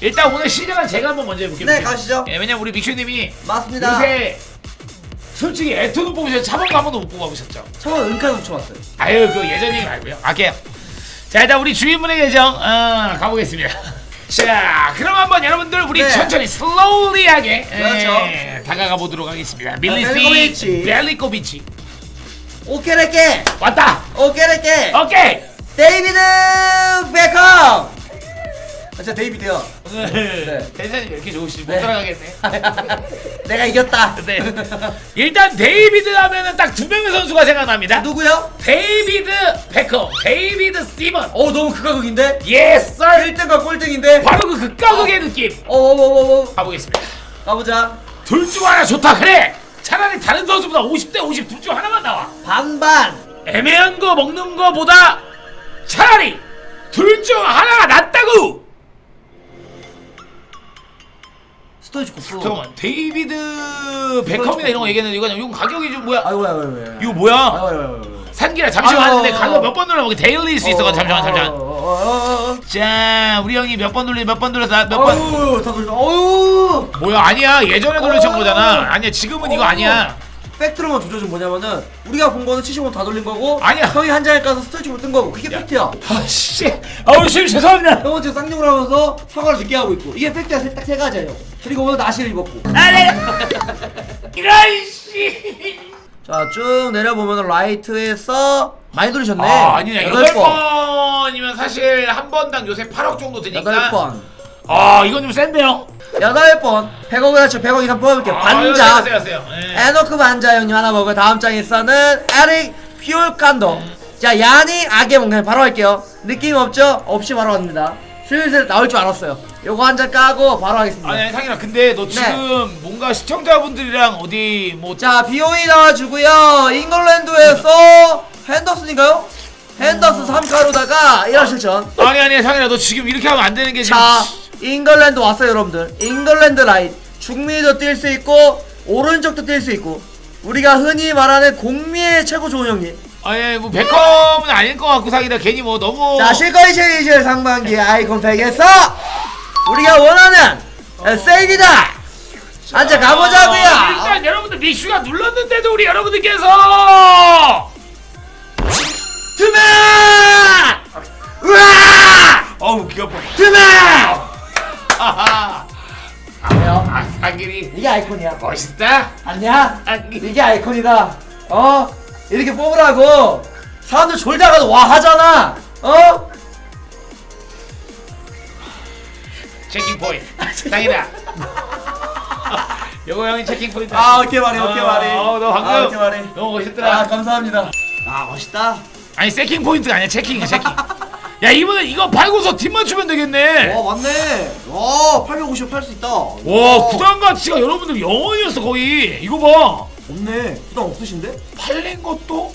일단 오늘 시작은 제가 한번 먼저 해볼게요. 네, 가시죠. 예, 왜냐면 우리 믹슈님이 맞습니다. 요새 솔직히 애토는 뽑으셔서 차범 한 번도 못 뽑아 보셨죠? 처음 은카 붙여왔어요. 아유 그 예전 얘기 말고요. 갈게요. 자 일단 우리 주인분의 계정 어, 가보겠습니다. 자 그럼 한번 여러분들 우리 네. 천천히 슬로우리하게 그렇죠. 예, 다가가 보도록 하겠습니다. 밀리시 벨리코비치. 벨리코비치 오케레케, 왔다. 오케레케, 오케이. 데이비드 베컴. 아, 진짜 데이비드요. 네. 텐션이 왜 이렇게 좋으시지 못 네. 따라가겠네. 내가 이겼다. 네. 일단 데이비드 하면은 딱 두 명의 선수가 생각납니다. 누구요? 데이비드 베컴, 데이비드 시먼. 어 너무 극과극인데? 예스 썰. 1등과 꼴등인데? 바로 그 극과극의 느낌. 어어어어 가보겠습니다. 가보자. 둘 중 하나 좋다 그래. 차라리 다른 선수보다 50대 50 둘 중 하나만 나와. 반반. 애매한 거 먹는 거보다 차라리 둘 중 하나가 낫다고. 스토이치 코프. 잠깐만 데이비드 베컴이나 이런 거 얘기했는데 이거 이건 가격이 좀 뭐야? 아이고 아이고 아이고. 이거 뭐야? 아이고 아이고 아이고. 산기라 잠시만 아유. 하는데 가격 몇번 눌러보게 데일리일 수 있어 잠시만 잠시만. 자 우리 형이 몇번 눌리 몇번 눌러서 몇번 어우 다 돌려. 어우. 뭐야 아니야 예전에 어. 거잖아 아니야 지금은 이거 아니야 팩트로만 조져준 뭐냐면은 우리가 본 거는 75원 다 돌린 거고 아니야. 형이 한 장에 까서 스토이치로 뜬 거고 그게 야. 팩트야 아씨 아우 씨 죄송합니다 형은 지금 쌍욕을 하면서 사과를 늦게 하고 있고 이게 팩트야 딱세 가지예요 그리고 오늘 나시를 입었고. 아네 이런 씨. 자 쭉 내려보면 라이트에서 많이 돌리셨네. 아, 아니냐 여덟 여덟 번. 번이면 사실 한 번당 요새 8억 정도 드니까. 여덟 번. 아 이건 좀 센데요. 여덟 번. 100억을 합쳐. 100억 이상 뽑아볼게요. 아, 반자. 세요 세요 예. 에노크 반자 형님 하나 먹고 다음 장에서는 에릭 퓨올칸도. 자 야닉 아게몬 그냥 바로 할게요. 느낌 없죠? 없이 바로 갑니다 슬슬 나올 줄 알았어요. 요거 한 잔 까고 바로 하겠습니다. 아니 아니 상현아 근데 너 지금 뭔가 시청자분들이랑 어디 뭐 자 비오이 나와주고요. 잉글랜드에서 핸더슨인가요? 핸더슨 3카로다가 1화 실전. 아니 아니 상현아 너 지금 이렇게 하면 안 되는 게 지금 자 잉글랜드 왔어요 여러분들. 잉글랜드 라인. 중미도 뛸 수 있고 오른쪽도 뛸 수 있고 우리가 흔히 말하는 공미의 최고 좋은 형님 아니 뭐 베컴은 아닐 것 같고 상이다. 괜히 뭐 너무. 자 실거리 쉐리실 상반기 아이콘 팩에서 우리가 원하는 세이비다! 앉아 아, 가보자고요! 일단 여러분들 미슈가 눌렀는데도 우리 여러분들께서! 투맨 우와! 어우 귀 아파 투맨 하하 왜요? 아 이게 아이콘이야. 멋있다. 아니야? 이게 아이콘이다. 어? 이렇게 뽑으라고. 사람들 졸다가도 와 하잖아. 어? 체킹 포인트 상이다. 요거 형이 체킹 포인트 아 오케이 말해 오케이 말해. 어너 방금 아, 오케이 말해. 너무 멋있더라. 아 감사합니다. 아 멋있다. 아니 세킹 포인트가 아니야 체킹이야 체킹 야 이번에 이거 팔고서 팀 맞추면 되겠네. 와 맞네. 와850 팔 수 있다. 와 구단 가치가 여러분들 영원이었어 거의. 이거 봐 없네. 부담 없으신데? 팔린 것도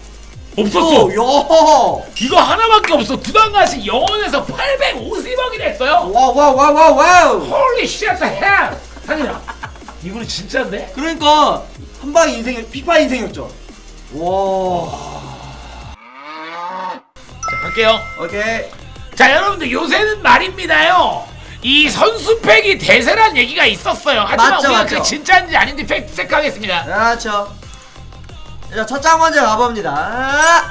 없었어. 야. 이거 하나밖에 없어. 구단 가치 영원에서 850억이 됐어요. 와와와와 와우. 홀리 shit the hell. 상이야. 이분은 진짜인데? 그러니까 한 방에 인생 피파 인생이었죠. 와. 자 갈게요. 오케이. 자 여러분들 요새는 말입니다요 이 선수팩이 대세란 얘기가 있었어요. 하지만 맞죠, 우리가 맞죠. 그게 진짜인지 아닌지 팩트 체크하겠습니다. 그렇죠. 자 첫 장 먼저 가봅니다.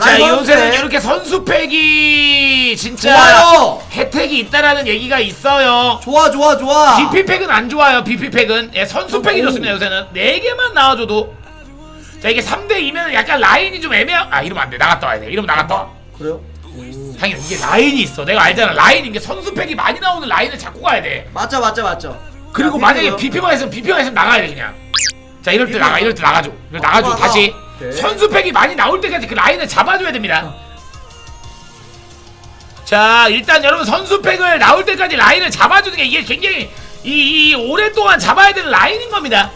자 요새는. 이렇게 선수팩이 진짜 좋아요. 혜택이 있다라는 얘기가 있어요. 좋아 좋아 좋아. BP팩은 안 좋아요 BP팩은. 예, 선수팩이 오. 좋습니다 요새는. 4개만 나와줘도. 자 이게 3대 2면 약간 라인이 좀 애매한 아 이러면 안돼. 나갔다 와야 돼. 이러면 나갔다 와. 그래요? 당연히 이게 라인이 있어. 내가 알잖아. 라인 이게 선수팩이 많이 나오는 라인을 잡고 가야 돼. 맞죠 맞죠 맞죠. 그리고 자, 만약에. BP만 있으면 BP만 있으면 나가야 돼 그냥. 자 이럴 때. 나가 이럴 때 나가줘. 이럴 때 나가줘. 어, 다시. 네. 선수팩이 많이 나올 때까지 그 라인을 잡아줘야 됩니다. 자 일단 여러분 선수팩을 나올 때까지 라인을 잡아주는 게 이게 굉장히 이, 이 오랫동안 잡아야 되는 라인인 겁니다.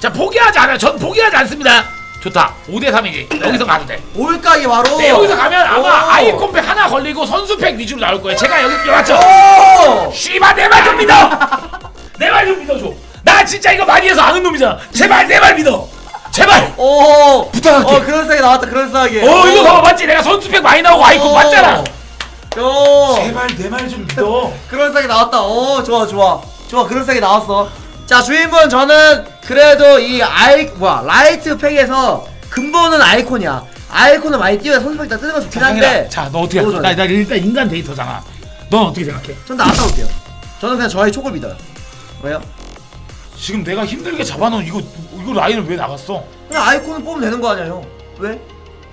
자 포기하지 않아요 전 포기하지 않습니다 좋다. 5대 3이지. 여기서 가도 돼. 올까 이게 바로. 네, 여기서 가면 아마 오. 아이콘팩 하나 걸리고 선수팩 위주로 나올 거예요. 제가 여기 맞죠? 오. 씨발 내말 좀 믿어! 내 말 좀 믿어줘. 나 진짜 이거 많이 해서 아는 놈이잖아. 제발 내 말 믿어. 제발. 오. 부탁할게. 어 그런 생각이 나왔다 그런 생각이. 어 이거 봐봐. 맞지? 내가 선수팩 많이 나오고 아이콘 맞잖아. 요 제발 내 말 좀 믿어. 그럴싸하게 나왔다. 오, 좋아, 좋아. 좋아, 그럴싸하게 나왔어. 자, 주인분, 저는 그래도 이 아이, 뭐야, 라이트 팩에서 근본은 아이콘이야. 아이콘을 많이 띄워야 선수팩 다 뜨는 거 좋긴 한데. 자, 너 어떻게 너무 할까? 나. 나 일단 인간 데이터잖아. 넌 어떻게 생각해? 전 나갔다 올게요. 저는 그냥 저의 촉을 믿어요. 왜요? 지금 내가 힘들게 잡아놓은 이거 이거 라인을 왜 나갔어? 그냥 아이콘을 뽑으면 되는 거 아니에요? 왜?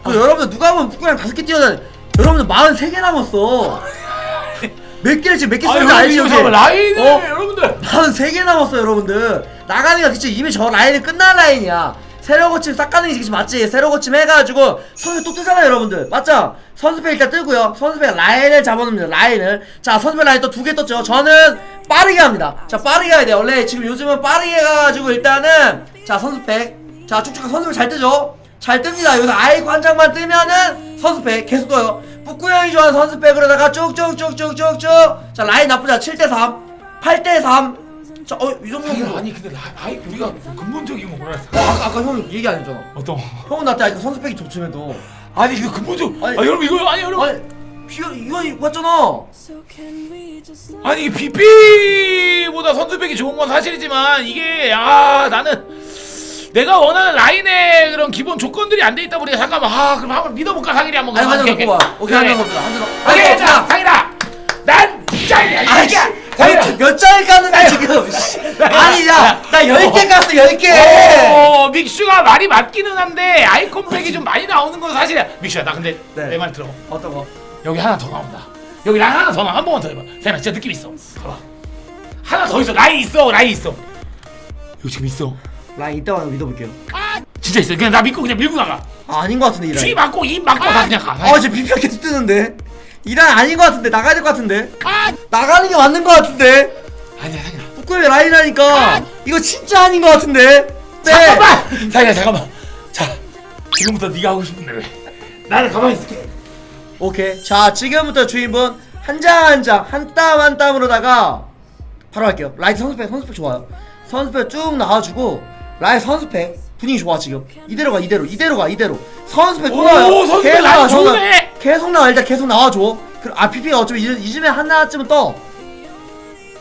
그 여러분들 누가 보면 북구랑 다섯 개 띄워다 여러분들 43개 남았어. 몇 개를 지금 몇개 썼는지 알지, 지금 여기? 잠깐만, 라인을 어? 여러분들. 43개 남았어 여러분들 나가니까 진짜 이미 저 라인이 끝난 라인이야 새로 고침 싹 가는 게 지금 맞지 새로 고침 해가지고 선수 또 뜨잖아요 여러분들 맞죠? 선수배 일단 뜨고요 선수배 라인을 잡아놓습니다 라인을 자 선수배 라인 또 두 개 떴죠 저는 빠르게 합니다 자 빠르게 가야 돼요 원래 지금 요즘은 빠르게 가가지고 일단은 자 선수팩 자 쭉쭉 선수배 잘 뜨죠? 잘 뜹니다 여기서 아이콘 한 장만 뜨면은 선수팩 계속 떠요 북구 형이 좋아하는 선수팩으로다가 쭉쭉쭉쭉쭉쭉 자 라인 나쁘지 않아 7대3 8대3 자, 어, 이 정도면 아니, 뭐- 아니 근데 라, 아이 우리가 근본적인 건 뭐라 했어? 어, 아까, 아까 형 얘기 안 했잖아. 어떤? 형은 나한테 아직 선수팩이 좋지만도. 아니 이거 근본적. 아니, 아 여러분 이거 아니 여러분. 아니, 비어, 이거, 이거 맞잖아. 아니 BP보다 선수백이 좋은 건 사실이지만 이게 아 나는 내가 원하는 라인의 그런 기본 조건들이 안 돼 있다 보니까 잠깐만 아 그럼 한번 믿어볼까? 상일이 한번 아니, 오케이, 갖고 와. 오케이, 그래. 갖고 와. 갖고 오케이 아니, 자 자, 상일아 난 진짜야 아이, 이야 몇, 몇 장을 깠는데, 지금. 씨. 아니, 야, 나 10개 깠어, 10개. 어, 믹슈가 말이 맞기는 한데 아이콘팩이 좀 많이 나오는 건 사실이야. 믹슈야 나 근데 네. 내 말 들어 어떤 거? 여기 하나 더 나온다. 여기 라인 하나 더 나와. 한 번만 더 해봐. 세나 진짜 느낌 있어. 봐봐. 하나 더 있어. 라인 있어. 라인 있어. 여기 지금 있어 라인 이따가 믿어볼게요. 진짜 있어 그냥 나 믿고 그냥 밀고 나가 아, 아닌 것 같은데, 이귀 라인. 맞고 입 맞고 다 그냥 가 아, 지금 비피가 계속 뜨는데. 이 라인 아닌 것 같은데, 나가야 될 것 같은데. 나가는 게 맞는 것 같은데. 아니야 상현아 북구의 라인 하니까, 이거 진짜 아닌 것 같은데. 네. 잠깐만 상현아 잠깐만 자 지금부터 네가 하고 싶은 대로 해 나는 가만히 있을게 오케이. 자, 지금부터 주인분 한 장 한 장, 한 땀 한 땀으로다가 바로 할게요. 라이트 선수팩, 선수팩 좋아요. 선수팩 쭉 나와주고 라이트 선수팩 분위기 좋아 지금. 이대로 가, 이대로, 이대로 가, 이대로. 선수팩 오, 좋아요. 선수팩 계속 라인 나와, 좋네. 나와. 계속 나와, 일단 계속 나와줘. 그, 아, PP가 어차피 이, 이쯤에 하나쯤은 떠.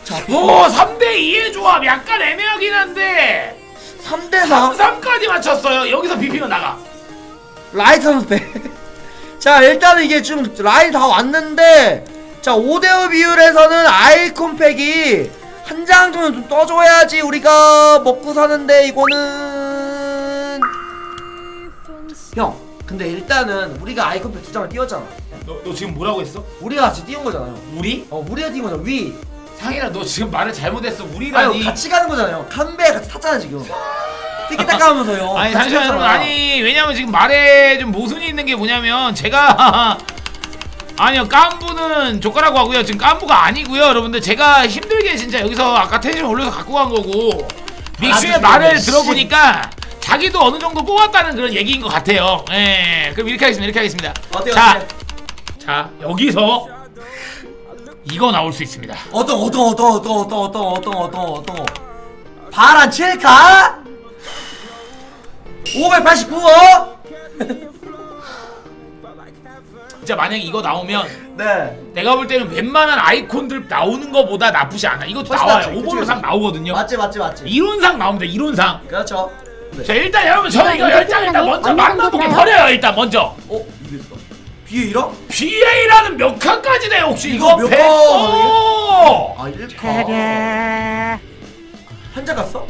자, 오 3대 2의 조합 약간 애매하긴 한데 3대 4. 3까지 맞췄어요 여기서 비피면 나가 라이트 선수팩. 자, 일단은 이게 좀 라인 다 왔는데, 자, 5대5 비율에서는 아이콘 팩이 한 장 정도 좀 떠줘야지 우리가 먹고 사는데, 이거는. 형, 근데 일단은 우리가 아이콘 팩두 장을 띄웠잖아. 너, 너 지금 뭐라고 했어? 우리가 같이 띄운 거잖아요. 우리? 어, 우리가 띄운 거잖아, 위. 상현아 너 지금 말을 잘못했어 아니, 우리라니 같이 가는 거잖아요. 칸베 같이 탔잖아, 지금. 티키타카 하면서요. 아니 같이 잠시만 여러분 갔잖아. 아니 왜냐면 지금 말에 좀 모순이 있는 게 뭐냐면 제가 아니요 깐부는 조카라고 하고요. 지금 깐부가 아니고요. 여러분들 제가 힘들게 진짜 여기서 아까 텐션 올려서 갖고 간 거고 믹슈의 아, 말을 씨. 들어보니까 자기도 어느 정도 뽑았다는 그런 얘기인 것 같아요. 예 그럼 이렇게 하겠습니다 이렇게 하겠습니다. 어때요, 자, 어때요? 자 여기서 이거 나올 수 있습니다. 어떤 어떤 어떤 어떤 어떤 어떤 어떤 어떤 어떤. 거 바란 칠카 589억 진짜 만약에 이거 나오면 네 내가 볼 때는 웬만한 아이콘들 나오는 거보다 나쁘지 않아 이것도 훨씬 나와요 낫지, 그치? 나오거든요 맞지 맞지 맞지 이론상 나옵니다 이론상 그렇죠 네. 자 일단 여러분 저는 이거 열장 일단 먼저 만나보게? 버려요 일단 먼저 어? 이게 있어 비에 1억? BA라는 몇 칸까지 돼요 혹시 이거 이거 몇 100? 칸? 오! 아 1카 한자 갔어?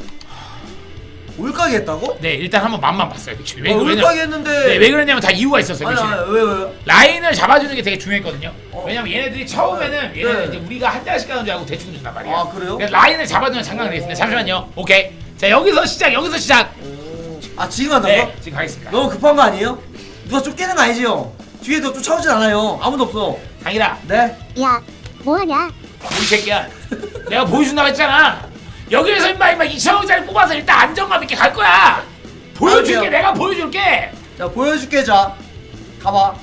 올가게 했다고? 네 일단 한번 맛만 봤어요 왜, 어, 왜냐, 올가게 했는데 네, 왜 그러냐면 다 이유가 있었어요 아니 아니 왜 왜? 라인을 잡아주는 게 되게 중요했거든요 어. 왜냐면 얘네들이 처음에는 네. 얘네는 네. 이제 우리가 한 장씩 가는 줄 알고 대충 준단 말이에요 아, 그래요? 그래서 라인을 잡아주는 장강이 되겠습니다 잠시만요 오케이 자 여기서 시작 여기서 시작 오. 아 지금 한다고? 네 지금 가겠습니다 너무 급한 거 아니에요? 누가 쫓기는 거 아니지요? 뒤에도 쫓아오진 않아요 아무도 없어 강이라 네? 야, 뭐하냐? 이 새끼야 내가 보여준다고 했잖아 여기에서 임마 임마 2천 원짜리 뽑아서 일단 안정감 있게 갈 거야. 보여줄게 알게요. 내가 보여줄게. 자 보여줄게 자. 가봐.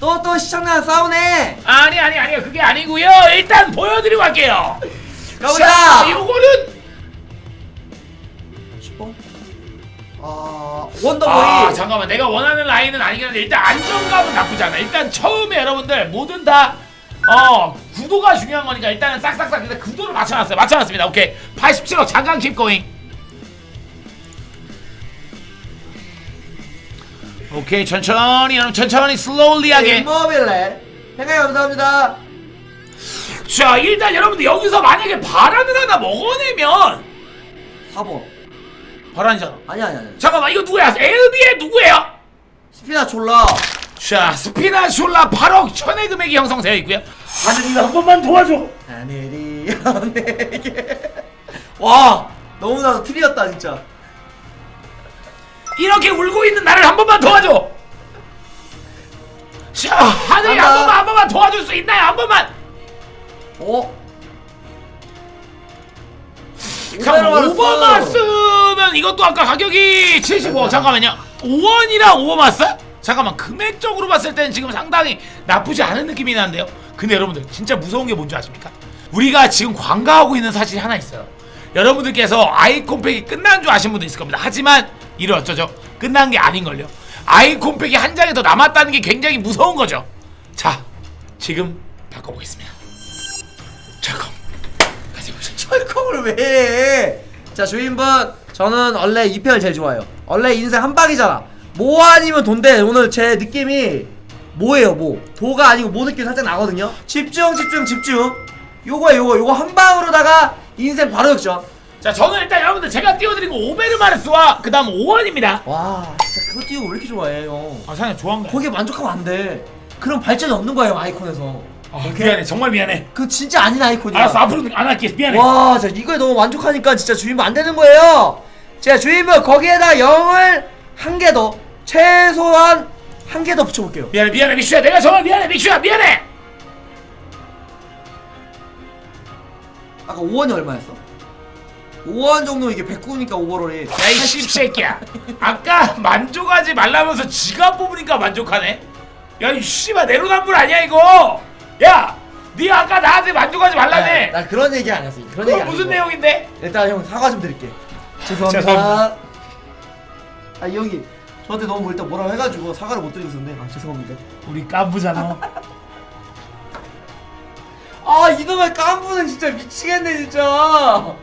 또 또 시청자 싸우네. 아니 아니 아니 그게 아니고요. 일단 보여드리고 갈게요. 가보자. 자, 요거는 10번? 아... 원더보이. 아 잠깐만. 내가 원하는 라인은 아니긴 한데 일단 안정감은 나쁘지 않아. 일단 처음에 여러분들 뭐든 다 어 구도가 중요한 거니까 일단은 싹싹싹 일단 구도를 맞춰놨어요 맞춰놨습니다 오케이 87억 잠깐 킵 고잉 오케이 천천히 여러분 천천히 슬로울리하게 임모빌레. 생각 감사합니다. 자 일단 여러분들 여기서 만약에 바란을 하나 먹어내면 4번. 바란이잖아 아니 아니 아니. 잠깐만 이거 누구야 엘비에 누구예요? 스피나 졸라. 자 스피나쇼라 8억 천의 금액이 형성되어 있고요 하늘이 한 번만 도와줘 하늘이 연에게. 와 너무나도 틀이었다 진짜. 이렇게 울고 있는 나를 한 번만 도와줘 자 하늘이 한 간다. 번만 한 번만 도와줄 수 있나요 한 번만 어? 잠깐만 오버마스. 오버마스면 이것도 아까 가격이 75 잠깐만요 5원이랑 오버마스? 잠깐만 금액적으로 봤을 때는 지금 상당히 나쁘지 않은 느낌이 나는데요. 근데 여러분들 진짜 무서운 게 뭔지 아십니까? 우리가 지금 관가하고 있는 사실이 하나 있어요. 여러분들께서 아이콘팩이 끝난 줄 아시는 분도 있을 겁니다. 하지만 이를 어쩌죠? 끝난 게 아닌걸요. 아이콘팩이 한 장이 더 남았다는 게 굉장히 무서운 거죠. 자 지금 바꿔보겠습니다. 잠깐 가져보시죠 철컹을 왜 해? 자 주인분 저는 원래 2편을 제일 좋아해요. 원래 인생 한 방이잖아 뭐 아니면 돈데? 오늘 제 느낌이 뭐예요 뭐? 도가 아니고 뭐 느낌 살짝 나거든요? 집중 집중 집중. 요거야 요거. 요거 한 방으로다가 인생 바로 역전 자 저는 일단 여러분들 제가 띄워드린 거 오베르마르스와 그 다음 5원입니다. 와 진짜 그거 띄우고 왜 이렇게 좋아해 형 아 사장님 좋아한가요? 거기에 만족하면 안돼. 그런 발전이 없는 거예요 아이콘에서. 아, 미안해. 정말 미안해. 그 진짜 아닌 아이콘이야. 알았어 앞으로는 안 할게. 미안해. 와, 자 이거에 너무 만족하니까 진짜 주인분 안 되는 거예요. 자, 주인분 거기에다 0을 한 개 더, 최소한 한 개 더 붙여볼게요. 미안해 미안해 믹슈야 내가 정말 미안해 믹슈야 미안해 아까 5원이 얼마였어? 5원 정도 이게 109니까 오버롤이. 야이 씹새끼야 아까 만족하지 말라면서 지가 뽑으니까 만족하네 야이 씨발 내로남불 아니야 이거 야니 아까 나한테 만족하지 말라네 나 그런 얘기 안 했어. 그런 얘기 그건 무슨 했어. 내용인데? 일단 형 사과 좀 드릴게. 죄송합니다. 죄송합니다. 아, 이 형이 저한테 너무 일단 뭐라고 해가지고 사과를 못 드리고 있었는데, 아, 죄송합니다. 우리 깐부잖아 아, 이놈의 깐부는 진짜 미치겠네, 진짜.